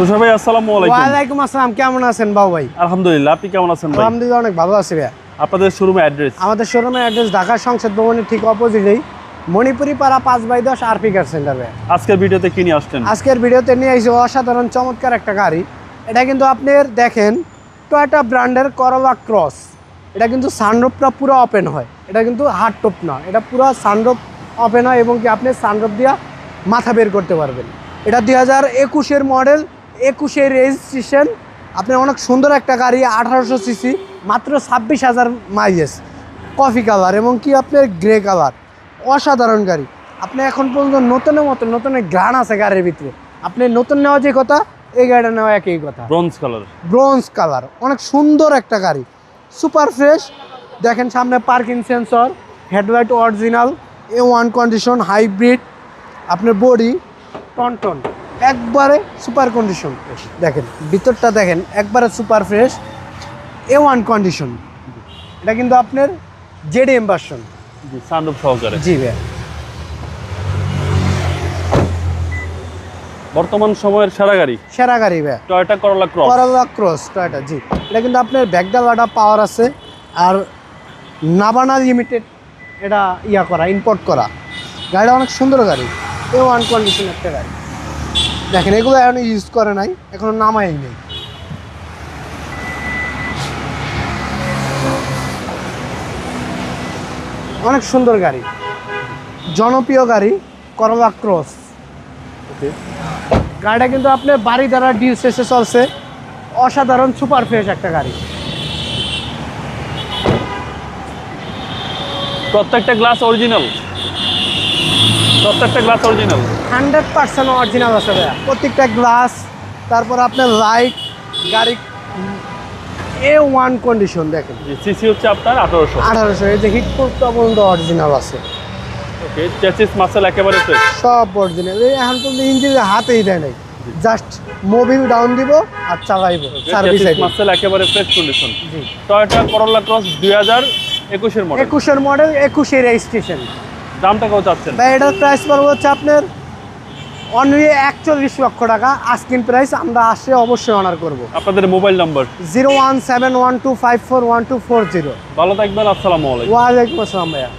তুষার ভাই আসসালামু আলাইকুম। ওয়ালাইকুম আসসালাম কেমন আছেন বাবু ভাই? আলহামদুলিল্লাহ আপনি কেমন আছেন ভাই? আলহামদুলিল্লাহ অনেক ভালো আছি আপনাদের অ্যাড্রেস আমাদের শোরুমের অ্যাড্রেস ঢাকা সংসদ ভবনের ঠিক অপোজিটেই মণিপুরি পাড়া পাঁচ বাই দশ সেন্টার আজকের ভিডিওতে কি নিয়ে আসছেন? আজকের ভিডিওতে নিয়ে এসেছি অসাধারণ চমৎকার একটা গাড়ি। এটা কিন্তু আপনার দেখেন টয়টা ব্র্যান্ডের করলা ক্রস এটা কিন্তু সানরোপটা পুরো ওপেন হয়। এটা কিন্তু হার্ড টপ না। এটা পুরো সানরোপ ওপেন হয় এবং কি আপনি সানরোপ দিয়া মাথা বের করতে পারবেন। এটা দুই হাজার একুশের মডেল একুশের রেজিস্ট্রেশন আপনার অনেক সুন্দর একটা গাড়ি আঠারোশো সিসি মাত্র ছাব্বিশ হাজার মাইলেজ কফি কালার এবং কি আপনার গ্রে কালার অসাধারণ গাড়ি। আপনি এখন পর্যন্ত নতুনের মতো নতুনের গ্রান আছে গাড়ির ভিতরে। আপনি নতুন নেওয়া যে কথা এই গাড়িটা নেওয়া একই কথা। ব্রোঞ্জ কালার ব্রোঞ্জ কালার অনেক সুন্দর একটা গাড়ি। সুপার ফ্রেশ দেখেন সামনে parking sensor headlight original A one condition hybrid আপনার বডি টনটন। একবারে সুপার কন্ডিশন। দেখেন ভিতরটা দেখেন একবারে super fresh A one condition এটা কিন্তু আপনার জেডিএম ভার্সন সহকারে। জি ভাইয়া। বর্তমান সময়ের সেরা গাড়ি? সেরা গাড়ি ভাইয়া। টয়োটা করলা ক্রস করলা ক্রস টয়টা জি। এটা কিন্তু আপনার ব্যাগডালাটা পাওয়ার আছে আর নাবানা লিমিটেড এটা ইয়া করা ইম্পোর্ট করা। গাড়িটা অনেক সুন্দর গাড়ি। এ ওয়ান কন্ডিশন একটা গাড়ি। দেখেন এগুলো এখন ইউজ করে নাই এখনও নামাই নেই। অনেক সুন্দর গাড়ি। জনপ্রিয় গাড়ি করলা ক্রস গাড়িটা কিন্তু আপনার বাড়ি দ্বারা ডিউ শেষে চলছে। অসাধারণ সুপার ফ্রেশ একটা গাড়ি। প্রত্যেকটা গ্লাস অরিজিনাল প্রত্যেকটা glass original hundred percent original আছে ভাইয়া। প্রত্যেকটা গ্লাস তারপর আপনার লাইট গাড়ি এ ওয়ান কন্ডিশন দেখেন। সিসি হচ্ছে আপনার আঠারোশো। আঠারোশো এই যে হিট পর্যন্ত অরিজিনাল আছে। ওকে চেসিস মাসেল একেবারে সব অরিজিনাল এই এখন পর্যন্ত ইঞ্জিন হাতেই দেয় নাই। জাস্ট মোবিল ডাউন দিব আর চালাইব সার্ভিস মাসেল একেবারে ফ্রেশ কন্ডিশন জি। টয়োটা করলা ক্রস দুই হাজার একুশের মডেল একুশের মডেল একুশে রেজিস্ট্রেশন দামটা কত চাচ্ছেন? ভাই এটার প্রাইস পড়বে হচ্ছে আপনার অনলি একচল্লিশ লক্ষ টাকা। আস্কিন প্রাইস আমরা আসে অবশ্যই অনার করব। আপনাদের mobile number zero one seven one two five four one two four zero. ভালো থাকবেন আসসালামু আলাইকুম। ওয়ালাইকুম আসসালাম ভাইয়া।